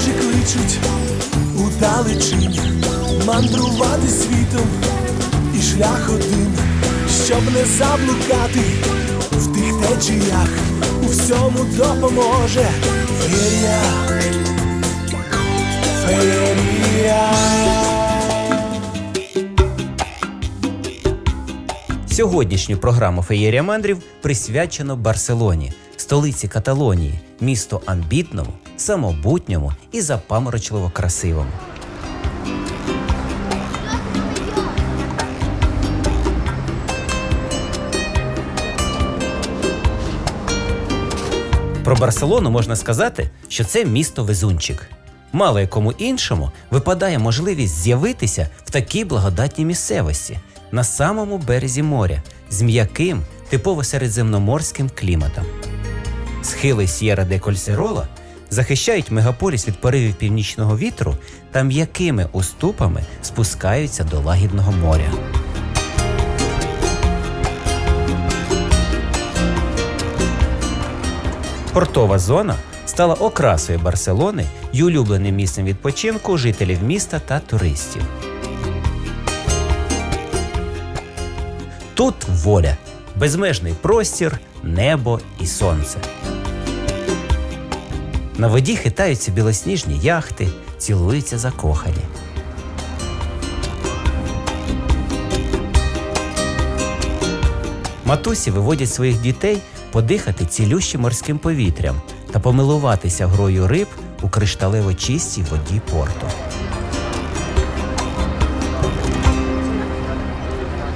подорожі кличуть у далечінь мандрувати світом і шлях один, щоб не заблукати в тих течіях, у всьому допоможе феєрія, феєрія. Сьогоднішню програму Феєрія мандрів присвячено Барселоні, столиці Каталонії, місту амбітному, самобутньому і запаморочливо красивому. Про Барселону можна сказати, що це місто везунчик. Мало якому іншому випадає можливість з'явитися в такій благодатній місцевості на самому березі моря з м'яким, типово середземноморським кліматом. Схили С'єра де Кольсерола захищають мегаполіс від поривів північного вітру та м'якими уступами спускаються до лагідного моря. Портова зона стала окрасою Барселони і улюбленим місцем відпочинку жителів міста та туристів. Тут воля, безмежний простір, небо і сонце. На воді хитаються білосніжні яхти, цілуються закохані. Матусі виводять своїх дітей подихати цілющим морським повітрям та помилуватися грою риб у кришталево чистій воді порту.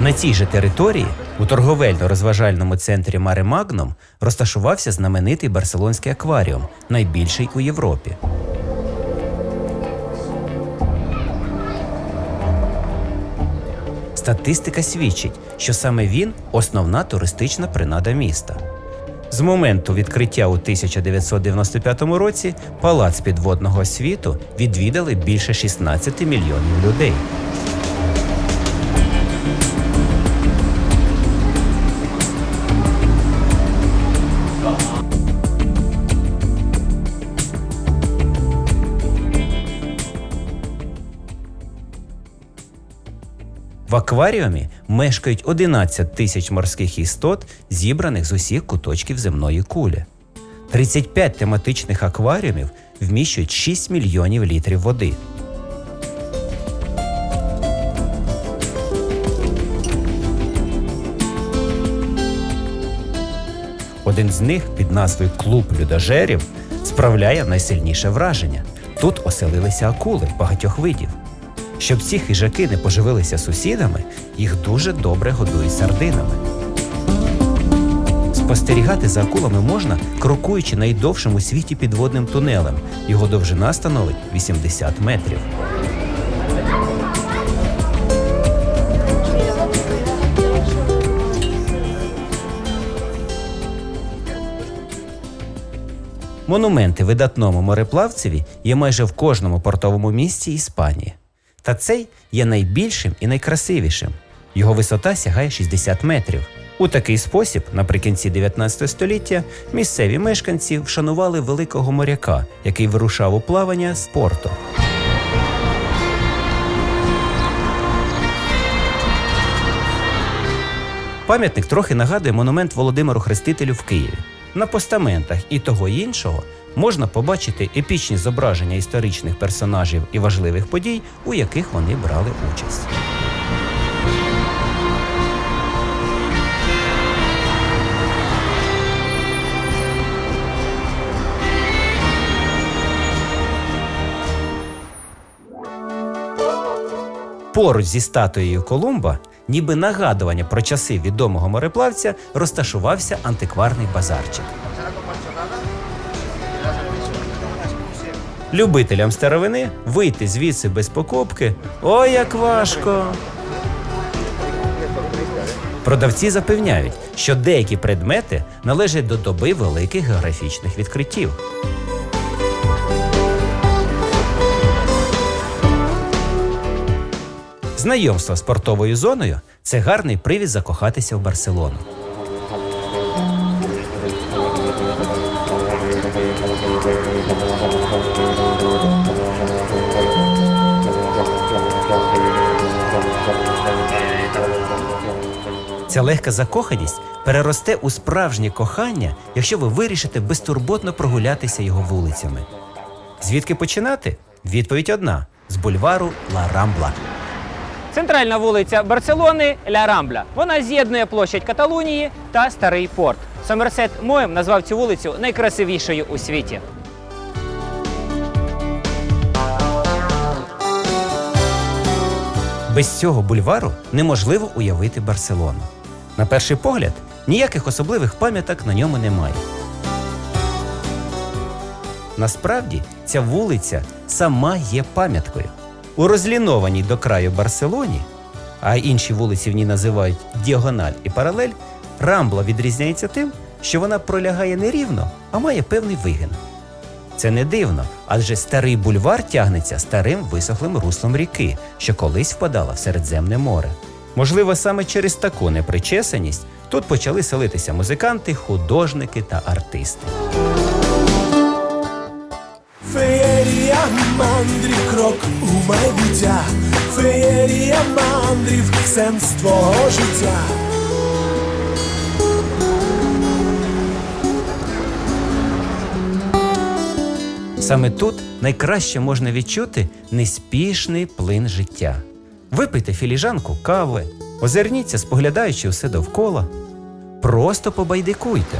На цій же території, у торговельно-розважальному центрі Маре Магном, розташувався знаменитий барселонський акваріум, найбільший у Європі. Статистика свідчить, що саме він основна туристична принада міста. З моменту відкриття у 1995 році палац підводного світу відвідали більше 16 мільйонів людей. В акваріумі мешкають 11 тисяч морських істот, зібраних з усіх куточків земної кулі. 35 тематичних акваріумів вміщують 6 мільйонів літрів води. Один з них під назвою Клуб людожерів справляє найсильніше враження. Тут оселилися акули багатьох видів. Щоб ці хижаки не поживилися сусідами, їх дуже добре годують сардинами. Спостерігати за акулами можна, крокуючи найдовшим у світі підводним тунелем. Його довжина становить 80 метрів. Монументи видатному мореплавцеві є майже в кожному портовому місті Іспанії. Та цей є найбільшим і найкрасивішим. Його висота сягає 60 метрів. У такий спосіб, наприкінці 19 століття, місцеві мешканці вшанували великого моряка, який вирушав у плавання з порту. Пам'ятник трохи нагадує монумент Володимиру Хрестителю в Києві. На постаментах і того іншого можна побачити епічні зображення історичних персонажів і важливих подій, у яких вони брали участь. Поруч зі статуєю Колумба, ніби нагадування про часи відомого мореплавця, розташувався антикварний базарчик. Любителям старовини вийти звідси без покупки ой як важко. Продавці запевняють, що деякі предмети належать до доби великих географічних відкриттів. Знайомство з портовою зоною це гарний привід закохатися в Барселону. Ця легка закоханість переросте у справжнє кохання, якщо ви вирішите безтурботно прогулятися його вулицями. Звідки починати? Відповідь одна: з бульвару Ла Рамбла. Центральна вулиця Барселони Ля Рамбля. Вона з'єднує площадь Каталунії та Старий порт. Сомерсет Моєм назвав цю вулицю найкрасивішою у світі. Без цього бульвару неможливо уявити Барселону. На перший погляд, ніяких особливих пам'яток на ньому немає. Насправді, ця вулиця сама є пам'яткою. У розлінованій до краю Барселоні, а інші вулиці в ній називають діагональ і паралель, рамбла відрізняється тим, що вона пролягає не рівно, а має певний вигин. Це не дивно, адже старий бульвар тягнеться старим висохлим руслом ріки, що колись впадала в Середземне море. Можливо, саме через таку непричесаність тут почали селитися музиканти, художники та артисти. Феєрія мандрів, крок у майбуття, феєрія мандрів, сенс твого життя. Саме тут найкраще можна відчути неспішний плин життя. Випийте філіжанку кави, озирніться, споглядаючи все довкола. Просто побайдикуйте.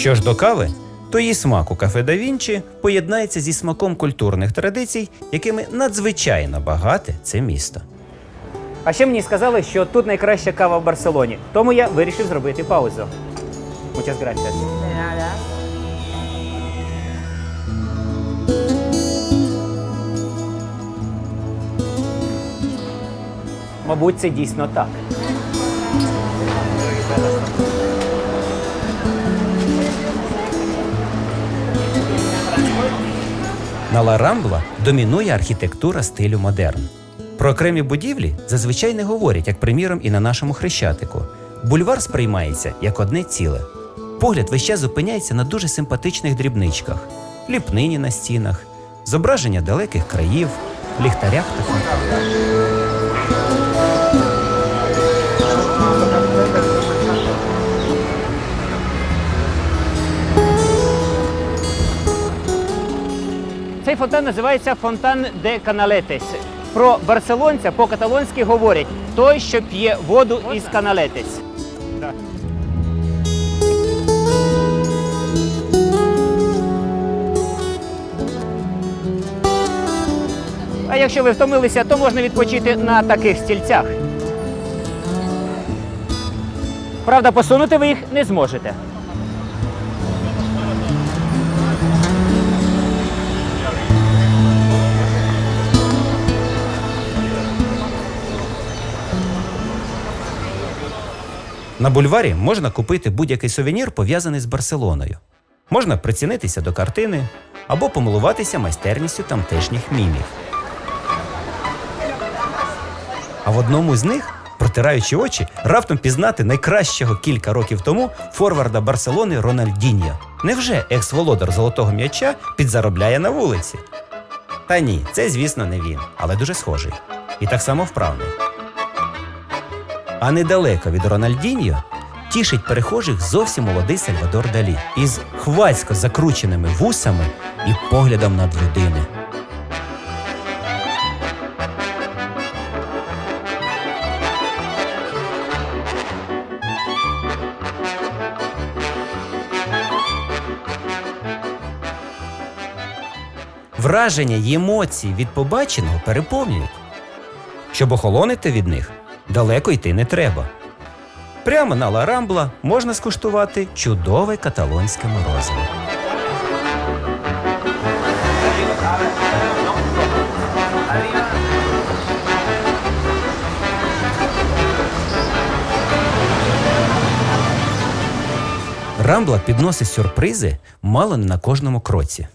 Що ж до кави, то її смак у кафе да Вінчі поєднається зі смаком культурних традицій, якими надзвичайно багате це місто. А ще мені сказали, що тут найкраща кава в Барселоні. Тому я вирішив зробити паузу. Muchas gracias. Мабуть, це дійсно так. На Ла Рамбла домінує архітектура стилю модерн. Про окремі будівлі зазвичай не говорять, як приміром і на нашому хрещатику. Бульвар сприймається як одне ціле. Погляд весь час зупиняється на дуже симпатичних дрібничках: ліпнині на стінах, зображення далеких країв, ліхтарях та фонтанах. Фонтан називається Фонтан де Каналетес. Про барселонця по-каталонськи говорять той, що п'є воду із каналетес. А якщо ви втомилися, то можна відпочити на таких стільцях. Правда, посунути ви їх не зможете. На бульварі можна купити будь-який сувенір, пов'язаний з Барселоною. Можна прицінитися до картини або помилуватися майстерністю тамтешніх мімів. А в одному з них, протираючи очі, раптом пізнати найкращого кілька років тому форварда Барселони Рональдіньо. Невже екс-володар золотого м'яча підзаробляє на вулиці? Та ні, це, звісно, не він, але дуже схожий. І так само вправний. А недалеко від Рональдіньо тішить перехожих зовсім молодий Сальвадор Далі із хвацько закрученими вусами і поглядом над людини. Враження й емоції від побаченого переповнюють. Щоб охолонити від них, далеко йти не треба. Прямо на Ла Рамбла можна скуштувати чудове каталонське морозиво. Рамбла підносить сюрпризи мало не на кожному кроці.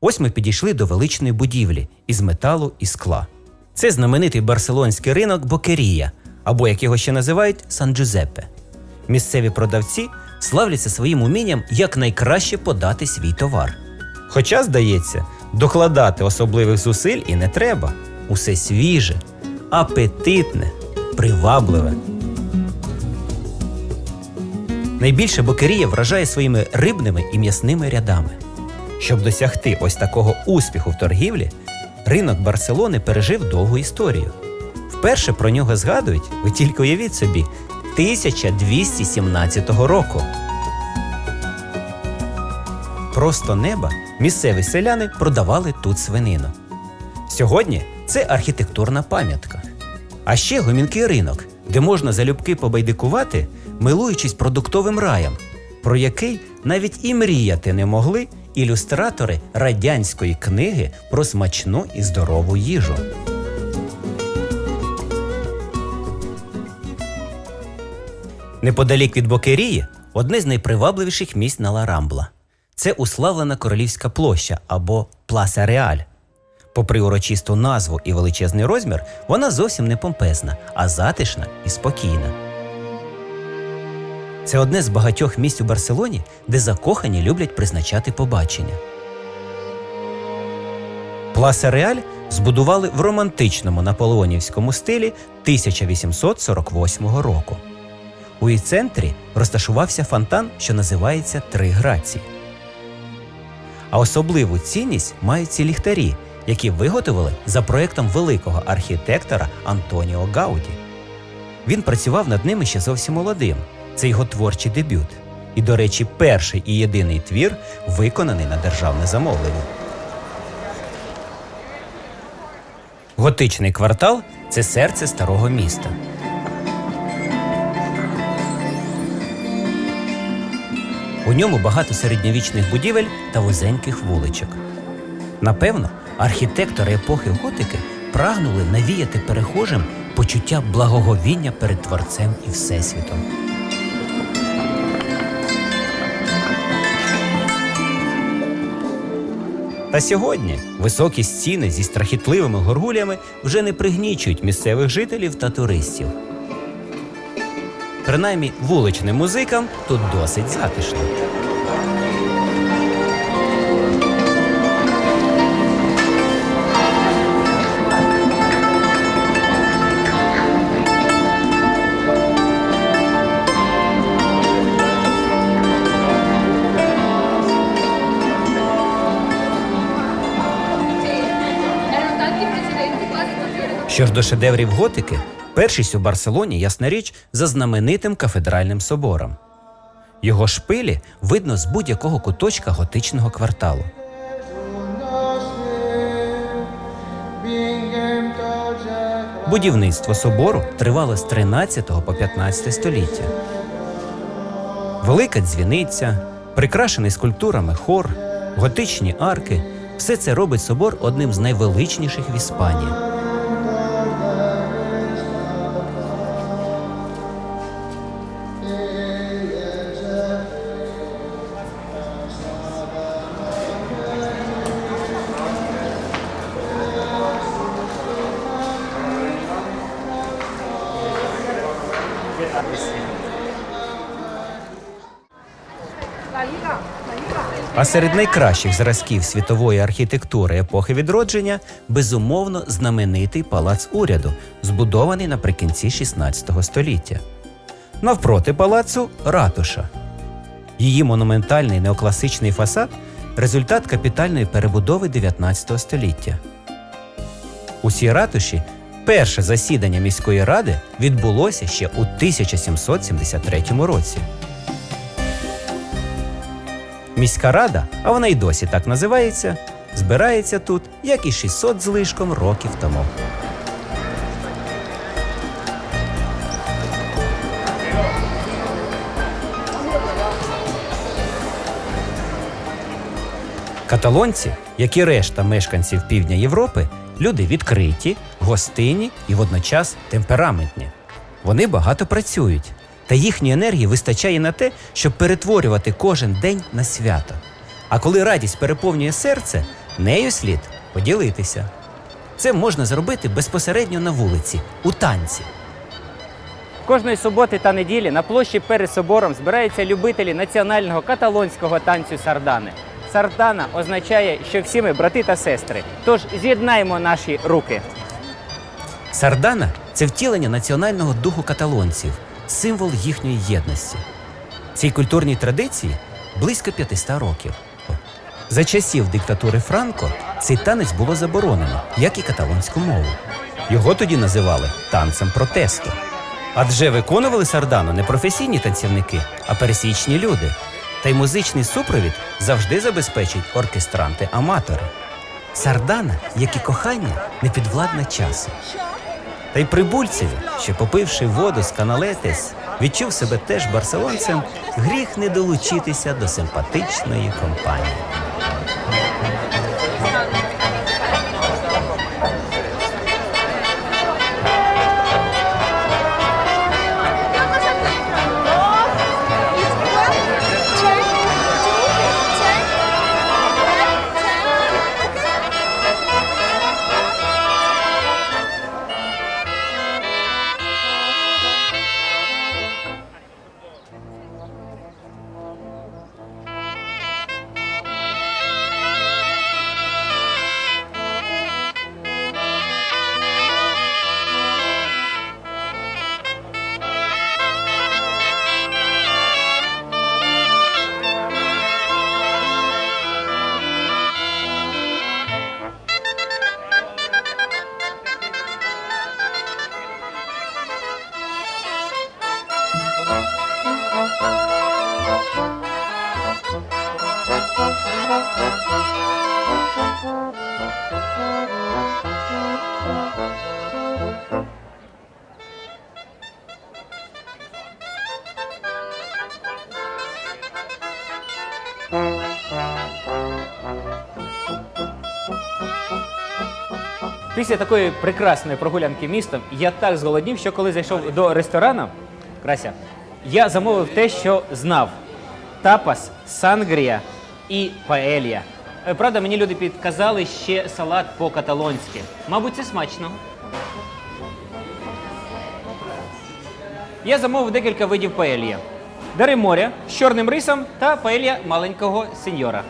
Ось ми підійшли до величної будівлі із металу і скла. Це знаменитий барселонський ринок Бокерія, або як його ще називають Сан Джузеппе. Місцеві продавці славляться своїм умінням якнайкраще подати свій товар. Хоча, здається, докладати особливих зусиль і не треба. Усе свіже, апетитне, привабливе. Найбільше Бокерія вражає своїми рибними і м'ясними рядами. Щоб досягти ось такого успіху в торгівлі, ринок Барселони пережив довгу історію. Вперше про нього згадують, ви тільки уявіть собі, 1217 року. Просто неба місцеві селяни продавали тут свинину. Сьогодні це архітектурна пам'ятка. А ще гомінкий ринок, де можна залюбки побайдикувати, милуючись продуктовим раєм, про який навіть і мріяти не могли ілюстратори радянської книги про смачну і здорову їжу. Неподалік від Бокерії одне з найпривабливіших місць на Ла Рамбла. Це уславлена королівська площа або Пласа Реаль. Попри урочисту назву і величезний розмір, вона зовсім не помпезна, а затишна і спокійна. Це одне з багатьох місць у Барселоні, де закохані люблять призначати побачення. Пласа Реаль збудували в романтичному наполеонівському стилі 1848 року. У її центрі розташувався фонтан, що називається Три Грації. А особливу цінність мають ці ліхтарі, які виготовили за проектом великого архітектора Антоніо Гауді. Він працював над ними ще зовсім молодим. Це його творчий дебют. І, до речі, перший і єдиний твір виконаний на державне замовлення. Готичний квартал це серце старого міста. У ньому багато середньовічних будівель та вузеньких вуличок. Напевно, архітектори епохи готики прагнули навіяти перехожим почуття благоговіння перед творцем і всесвітом. Та сьогодні високі стіни зі страхітливими горгулями вже не пригнічують місцевих жителів та туристів. Принаймні вуличним музикам тут досить затишно. Що ж до шедеврів готики, першість у Барселоні, ясна річ, за знаменитим кафедральним собором. Його шпилі видно з будь-якого куточка готичного кварталу. Будівництво собору тривало з 13 по 15 століття. Велика дзвіниця, прикрашений скульптурами хор, готичні арки все це робить собор одним з найвеличніших в Іспанії. А серед найкращих зразків світової архітектури епохи відродження безумовно знаменитий палац уряду, збудований наприкінці 16 століття. Навпроти палацу ратуша. Її монументальний неокласичний фасад результат капітальної перебудови 19 століття. У цій ратуші перше засідання міської ради відбулося ще у 1773 році. Міська рада, а вона й досі так називається, збирається тут, як і 600 з лишком років тому. Каталонці, як і решта мешканців півдня Європи, люди відкриті, гостинні і водночас темпераментні. Вони багато працюють. Та їхньої енергії вистачає на те, щоб перетворювати кожен день на свято. А коли радість переповнює серце, нею слід поділитися. Це можна зробити безпосередньо на вулиці, у танці. Кожної суботи та неділі на площі перед собором збираються любителі національного каталонського танцю сардани. Сардана означає, що всі ми брати та сестри. Тож з'єднаємо наші руки. Сардана це втілення національного духу каталонців, символ їхньої єдності. Цій культурній традиції близько 500 років. За часів диктатури Франко цей танець було заборонено, як і каталонську мову. Його тоді називали танцем протесту. Адже виконували сардану не професійні танцівники, а пересічні люди. Та й музичний супровід завжди забезпечують оркестранти-аматори. Сардана, як і кохання, не підвладна часу. Та й прибульців, що попивши воду з каналетес, відчув себе теж барселонцем, гріх не долучитися до симпатичної компанії. Після такої прекрасної прогулянки містом я так зголоднів, що коли зайшов до ресторану, Крася, я замовив те, що знав: тапас, сангрія і паелья. Е, Правда, мені люди підказали ще салат по-каталонськи. Мабуть, це смачно. Я замовив декілька видів паелья. Дари моря з чорним рисом та паелья маленького сеньора.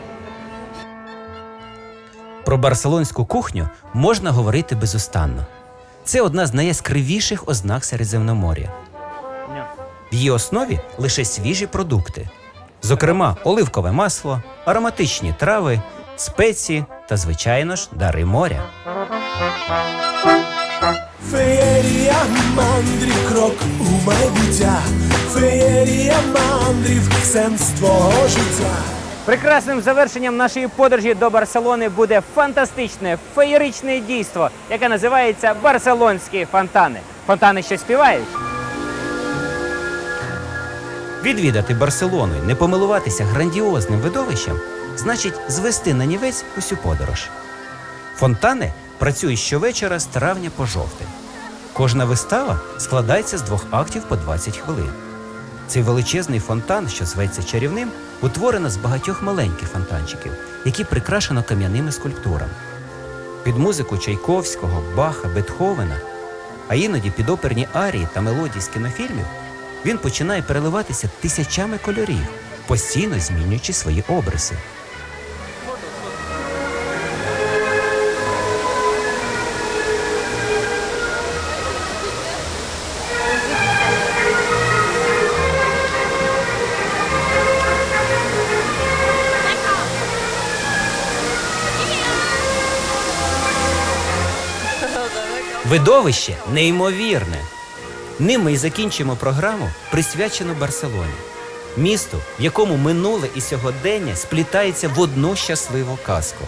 Про барселонську кухню можна говорити безустанно. Це одна з найяскравіших ознак Середземномор'я. В її основі лише свіжі продукти, зокрема, оливкове масло, ароматичні трави, спеції та, звичайно ж, дари моря. Феєрія мандрів, крок у майбуття, феєрія мандрів, сенс твого життя. Прекрасним завершенням нашої подорожі до Барселони буде фантастичне феєричне дійство, яке називається Барселонські фонтани. Фонтани що співають. Відвідати Барселону не помилуватися грандіозним видовищем значить звести на нівець усю подорож. Фонтани працюють щовечора з травня по жовтень. Кожна вистава складається з двох актів по 20 хвилин. Цей величезний фонтан, що зветься чарівним, утворено з багатьох маленьких фонтанчиків, які прикрашено кам'яними скульптурами. Під музику Чайковського, Баха, Бетховена, а іноді під оперні арії та мелодії з кінофільмів, він починає переливатися тисячами кольорів, постійно змінюючи свої обриси. Видовище неймовірне. Ним ми і закінчимо програму, присвячену Барселоні, місту, в якому минуле і сьогодення сплітається в одну щасливу казку.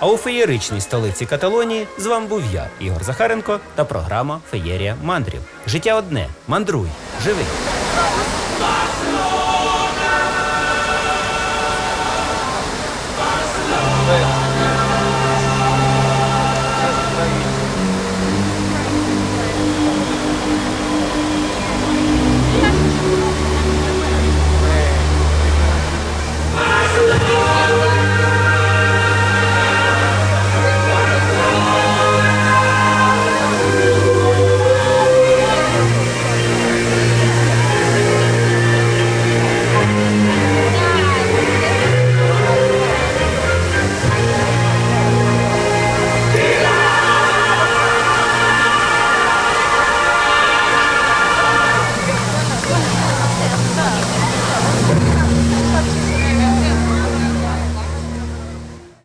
А у феєричній столиці Каталонії з вами був я, Ігор Захаренко, та програма Феєрія мандрів. Життя одне. Мандруй, живи.